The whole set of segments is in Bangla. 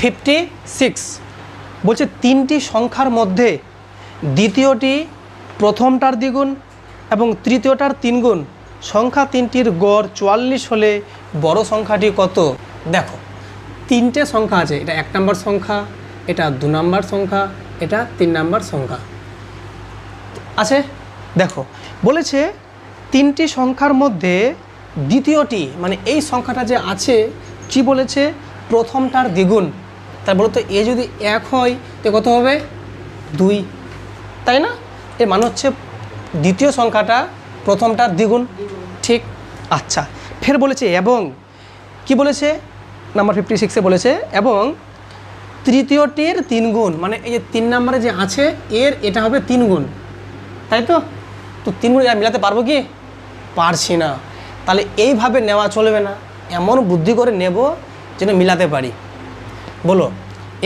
ফিফটি সিক্স বলছে তিনটি সংখ্যার মধ্যে দ্বিতীয়টি প্রথমটার দ্বিগুণ এবং তৃতীয়টার তিনগুণ। সংখ্যা তিনটির গড় চুয়াল্লিশ হলে বড় সংখ্যাটি কত? দেখো, তিনটে সংখ্যা আছে। এটা এক নম্বর সংখ্যা, এটা দু নম্বর সংখ্যা, এটা তিন নম্বর সংখ্যা। আছে? দেখো, বলেছে তিনটি সংখ্যার মধ্যে দ্বিতীয়টি মানে এই সংখ্যাটা যে আছে, কি বলেছে? প্রথমটার দ্বিগুণ। তার বলো তো এ যদি এক হয়, তো কত হবে? দুই। তাই না? এর মানে হচ্ছে দ্বিতীয় সংখ্যাটা প্রথমটার দ্বিগুণ। ঠিক? আচ্ছা। ফের বলেছে, এবং কি বলেছে? নাম্বার ফিফটি সিক্সে বলেছে, এবং তৃতীয়টির তিন গুণ মানে এই যে তিন নম্বরে যে আছে, এর এটা হবে তিন গুণ তাই তো? তো তিন গুণ মিলাতে পারব কি? পারছি না। তাহলে এইভাবে নেওয়া চলবে না। এমন বুদ্ধি করে নেব যেন মিলাতে পারি। বলো,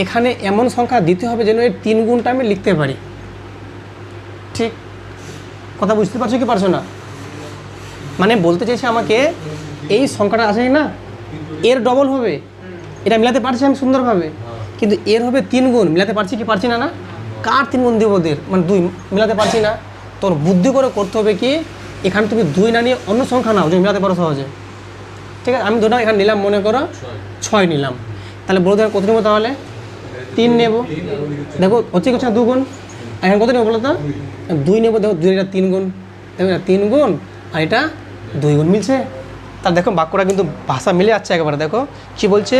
এখানে এমন সংখ্যা দিতে হবে যেন এর তিন গুণটা আমি লিখতে পারি। ঠিক, কথা বুঝতে পারছ কি পারছ না? মানে বলতে চাইছে আমাকে, এই সংখ্যাটা আছে না, এর ডবল হবে। এটা মিলাতে পারছি আমি সুন্দরভাবে, কিন্তু এর হবে তিন গুণ। মিলাতে পারছি কি পারছি না না? কার তিন গুণ দেবো ওদের? মানে দুই, মিলাতে পারছি না। তোর বুদ্ধি করে করতে হবে কি, এখানে তুমি দুই না নিয়ে অন্য সংখ্যা নাও, যে মিলাতে পারো সহজে। ঠিক আছে, আমি দুটো এখানে নিলাম, মনে করো, ছয় নিলাম। তাহলে বলো দেখো কত নেব তাহলে? তিন নেব। দেখো, হচ্ছে কি হচ্ছে না দু গুণ এখন কত নেব বলো তো? দুই নেব, দেখো, দুই, এটা তিন গুণ দেখো, এটা তিন গুণ আর এটা দুই গুণ মিলছে। তার দেখো, বাক্যটা কিন্তু ভাষা মিলে যাচ্ছে একেবারে, দেখো। কি বলছে?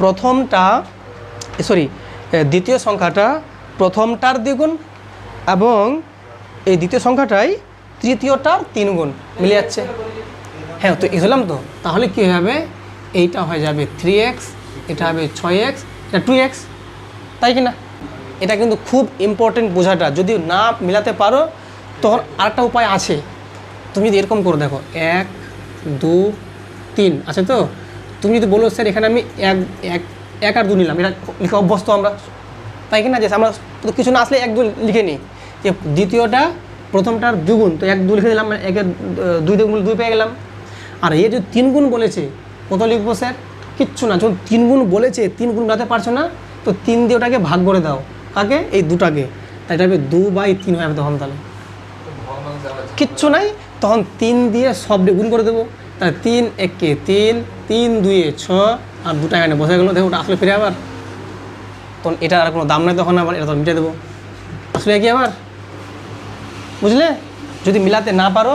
প্রথমটা সরি দ্বিতীয় সংখ্যাটা প্রথমটার দ্বিগুণ এবং এই দ্বিতীয় সংখ্যাটাই তৃতীয়টার তিন গুণ মিলে যাচ্ছে। হ্যাঁ তো এগলাম তো। তাহলে কী হবে এইটা হয়ে যাবে থ্রি এক্স এটা হবে ছয় এক্স এটা টু এক্স তাই কি না? এটা কিন্তু খুব ইম্পর্টেন্ট বোঝাটা। যদি না মিলাতে পারো, তখন আরেকটা উপায় আছে। তুমি যদি এরকম করে, দেখো, এক, দু, তিন, আছে তো? তুমি যদি বলো, স্যার, এখানে আমি এক এক এক আর দু নিলাম। এটা লিখে অভ্যস্ত আমরা। তাই কি না? যে আমরা কিছু না আসলে এক দু লিখে নিই। যে দ্বিতীয়টা, প্রথমটার দুগুণ তো এক দু লিখে দিলাম মানে একের দুই দুগুণ দুই পেয়ে গেলাম। আর এ যে তিন গুণ বলেছে, কত লিখব, স্যার? কিচ্ছু না। যখন তিন গুণ বলেছে তিন গুণ মিলাতে পারছ না, তো তিন দিয়ে ওটাকে ভাগ করে দাও। কাকে? এই দুটাকে। তাই এটা দু বাই তিন হয়ে যাবে তখন তাহলে। কিচ্ছু নাই, তখন তিন দিয়ে সব গুণ করে দেবো। তাহলে তিন, একে তিন তিন, দুয়ে ছ, আর দুটা এখানে বসে গেলো। দেখো, ওটা আসলে ফিরে আবার। তখন এটা আর কোনো দাম নাই তখন আবার, এটা তখন মিটে দেবো। আসলে কি আবার? বুঝলে? যদি মিলাতে না পারো,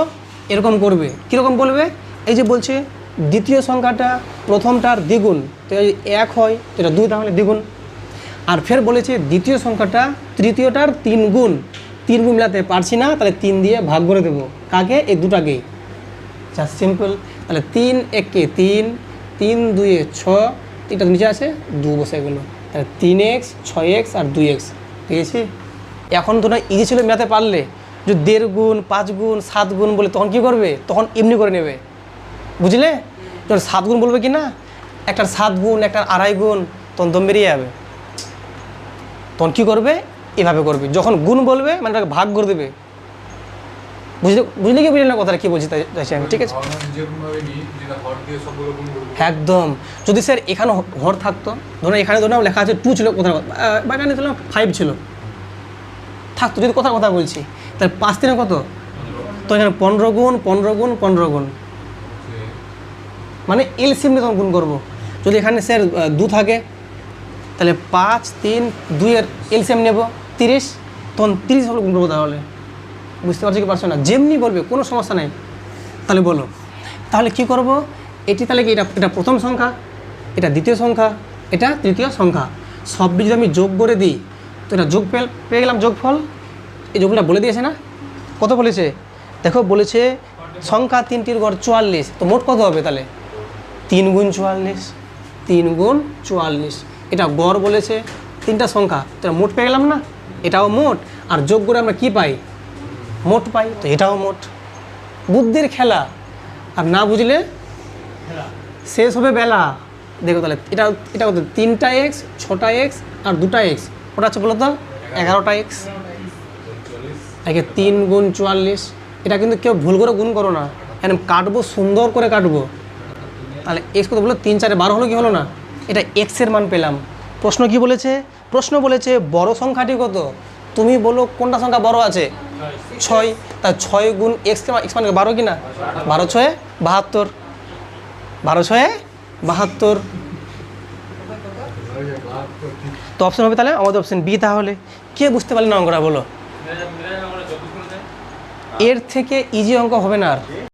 এরকম করবে। কীরকম বলবে? এই যে বলছে দ্বিতীয় সংখ্যাটা প্রথমটার দ্বিগুণ, তো যদি এক হয়, তো এটা দুই তাহলে দ্বিগুণ। আর ফের বলেছে দ্বিতীয় সংখ্যাটা তৃতীয়টার তিন গুণ তিন গুণ মিলাতে পারছি না, তাহলে তিন দিয়ে ভাগ করে দেবো। কাকে? এই দুটাকে জাস্ট সিম্পল তাহলে তিন একে তিন তিন দুয়ে ছ, তিনটা নিচে আছে, দু বসে গেলো। তাহলে তিন এক্স, ছয় এক্স আর দুই এক্স। ঠিক আছে? এখন তো না ইজি ছিল মেলাতে পারলে। যে দেড় গুণ, পাঁচ গুণ, সাত গুণ বলে, তখন কি করবে? তখন এমনি করে নেবে। বুঝলে? যখন সাত গুণ বলবে কি না একটার সাত গুণ একটার আড়াই গুণ তখন দম বেরিয়ে যাবে। তখন কী করবে? এভাবে করবে। যখন গুণ বলবে মানে ওটাকে ভাগ করে দেবে। বুঝলে বুঝলে কি বুঝলে না কথাটা কী বলছি তাই চাইছি আমি ঠিক আছে? একদম। যদি স্যার এখানে হর থাকতো ধরুন এখানে ধরুন লেখা আছে টু ছিল কোথাও বা এখানে ধরুন ফাইভ ছিল। থাকতো যদি কোথাও কথা বলছি তাহলে পাঁচ দিনে কত? তো এখানে পনেরো গুণ পনেরো গুণ পনেরো গুণ। মানে এলসিএম নিয়ে তখন গুণ করব। যদি এখানে স্যার দু থাকে, তাহলে পাঁচ, তিন দুইয়ের এলসিএম নেব, তিরিশ, তখন তিরিশ হলো গুণ করব তাহলে। বুঝতে পারছ কি পারছ না? যেমনি বলবে, কোনো সমস্যা নেই। তাহলে বলো, তাহলে কি করব? এটি তাহলে কি, এটা এটা প্রথম সংখ্যা, এটা দ্বিতীয় সংখ্যা, এটা তৃতীয় সংখ্যা। সবটি যদি আমি যোগ করে দিই, তো এটা যোগ পেয়ে গেলাম যোগফল। এই যোগটা বলে দিয়েছে না? কত বলেছে? দেখো, বলেছে সংখ্যা তিনটির গড় চুয়াল্লিশ, তো মোট কত হবে তাহলে? তিন গুণ চুয়াল্লিশ তিন গুণ চুয়াল্লিশ। এটা গড় বলেছে তিনটা সংখ্যা। তো মোট পেয়ে গেলাম না? এটাও মোট। আর যোগ করে আমরা কি পাই? মোট পাই। তো এটাও মোট। বুদ্ধির খেলা। আর না বুঝলে শেষ হবে বেলা। দেখো তাহলে এটা এটা কত? তিনটা এক্স ছটা এক্স আর দুটা এক্স। ওটা হচ্ছে বলো তো এগারোটা এক্স। একে তিন গুণ চুয়াল্লিশ। এটা কিন্তু কেউ ভুল করে গুণ করো না। এখানে কাটবো সুন্দর করে কাটবো। তাহলে এক্স কত বলল? তিন চারে বারো হলো কি হলো না? এটা এক্সের মান পেলাম। প্রশ্ন কি বলেছে? প্রশ্ন বলেছে বড় সংখ্যাটি কত? তুমি বলো কোনটা সংখ্যা বড় আছে? ছয়। তা ছয় গুণ এক্স এক্স মানে বারো কি না? বারো ছয়ে বাহাত্তর। বারো ছয়ে বাহাত্তর। তো অপশন হবে তাহলে আমাদের অপশন বি তাহলে। কে বুঝতে পারলেন অঙ্কটা বলো? এর থেকে ইজি অঙ্ক হবে না আর।